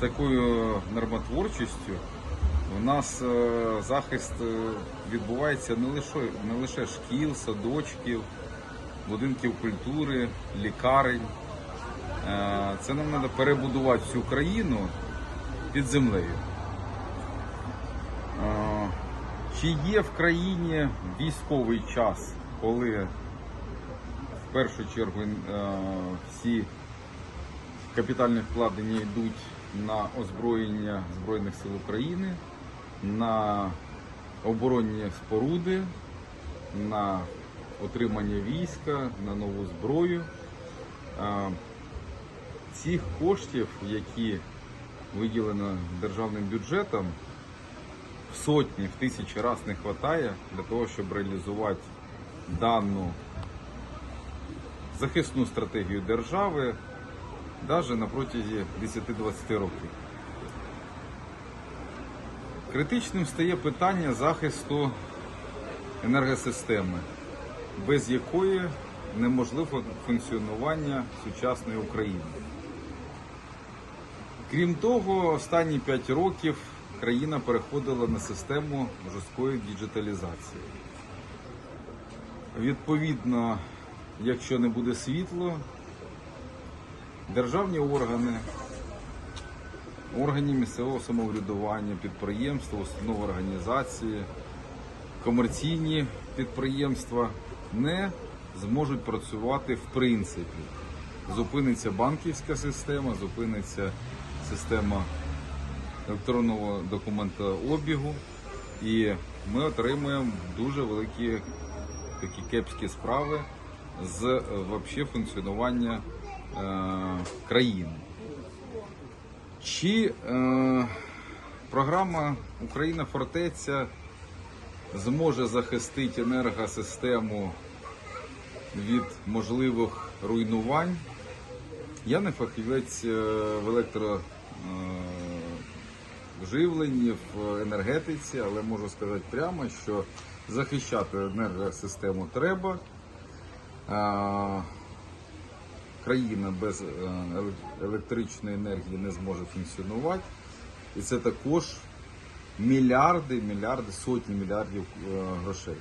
такою нормотворчістю у нас е, захист е, відбувається не лише, не лише шкіл, садочків, будинків культури, лікарень. Е, Це нам треба перебудувати всю країну під землею. Чи є в країні військовий час, коли в першу чергу всі капітальні вкладення йдуть на озброєння Збройних сил України, на оборонні споруди, на отримання війська, на нову зброю. Цих коштів, які виділено державним бюджетом, в сотні, в тисячі разів не вистачає для того, щоб реалізувати дану захисну стратегію держави навіть на протязі 10-20 років. Критичним стає питання захисту енергосистеми, без якої неможливо функціонування сучасної України. Крім того, останні 5 років країна переходила на систему жорсткої діджиталізації. Відповідно, якщо не буде світло, державні органи, органи місцевого самоврядування, підприємства, установи організації, комерційні підприємства не зможуть працювати в принципі. Зупиниться банківська система, зупиниться система електронного документообігу, і ми отримуємо дуже великі такі кепські справи з е, вообще функціонування країни. Чи е, програма Україна фортеця зможе захистити енергосистему від можливих руйнувань? Я не фахівець е, в електроживленні, в енергетиці, але можу сказати прямо, що захищати енергосистему треба. Країна без е, електричної енергії не зможе функціонувати. І це також мільярди, мільярди, сотні мільярдів е, грошей.